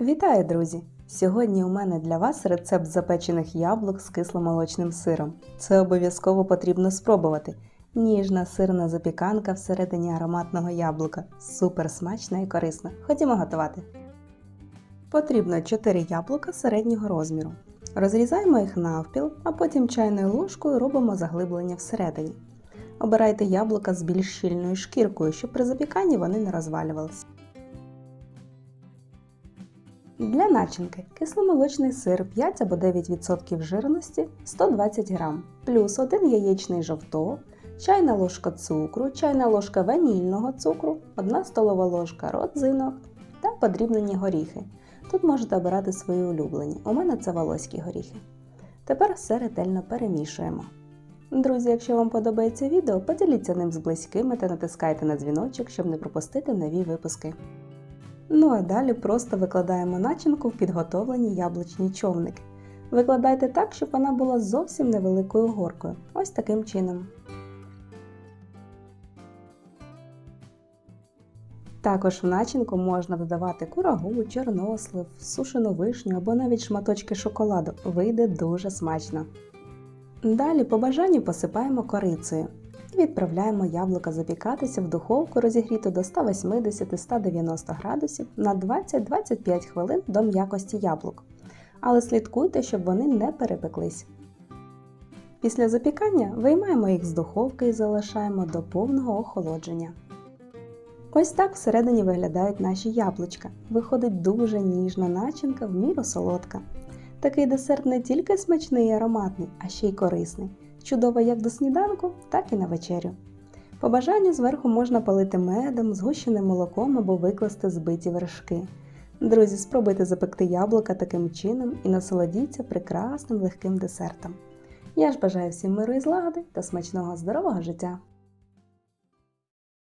Вітаю, друзі! Сьогодні у мене для вас рецепт запечених яблук з кисломолочним сиром. Це обов'язково потрібно спробувати. Ніжна сирна запіканка всередині ароматного яблука. Супер смачна і корисна. Ходімо готувати. Потрібно 4 яблука середнього розміру. Розрізаємо їх навпіл, а потім чайною ложкою робимо заглиблення всередині. Обирайте яблука з більш щільною шкіркою, щоб при запіканні вони не розвалювалися. Для начинки кисломолочний сир 5 або 9% жирності 120 г, плюс 1 яєчний жовток, чайна ложка цукру, чайна ложка ванільного цукру, 1 столова ложка родзинок та подрібнені горіхи. Тут можете обирати свої улюблені. У мене це волоські горіхи. Тепер все ретельно перемішуємо. Друзі, якщо вам подобається відео, поділіться ним з близькими та натискайте на дзвіночок, щоб не пропустити нові випуски. Ну а далі просто викладаємо начинку в підготовлені яблучні човники. Викладайте так, щоб вона була зовсім невеликою горкою. Ось таким чином. Також в начинку можна додавати курагу, чорнослив, сушену вишню або навіть шматочки шоколаду. Вийде дуже смачно. Далі по бажанню посипаємо корицею. І відправляємо яблука запікатися в духовку розігріту до 180-190 градусів на 20-25 хвилин до м'якості яблук. Але слідкуйте, щоб вони не перепеклись. Після запікання виймаємо їх з духовки і залишаємо до повного охолодження. Ось так всередині виглядають наші яблучка. Виходить дуже ніжна начинка, в міру солодка. Такий десерт не тільки смачний і ароматний, а ще й корисний. Чудово як до сніданку, так і на вечерю. По бажанню зверху можна полити медом, згущеним молоком або викласти збиті вершки. Друзі, спробуйте запекти яблука таким чином і насолодіться прекрасним легким десертом. Я ж бажаю всім миру і злагоди та смачного здорового життя!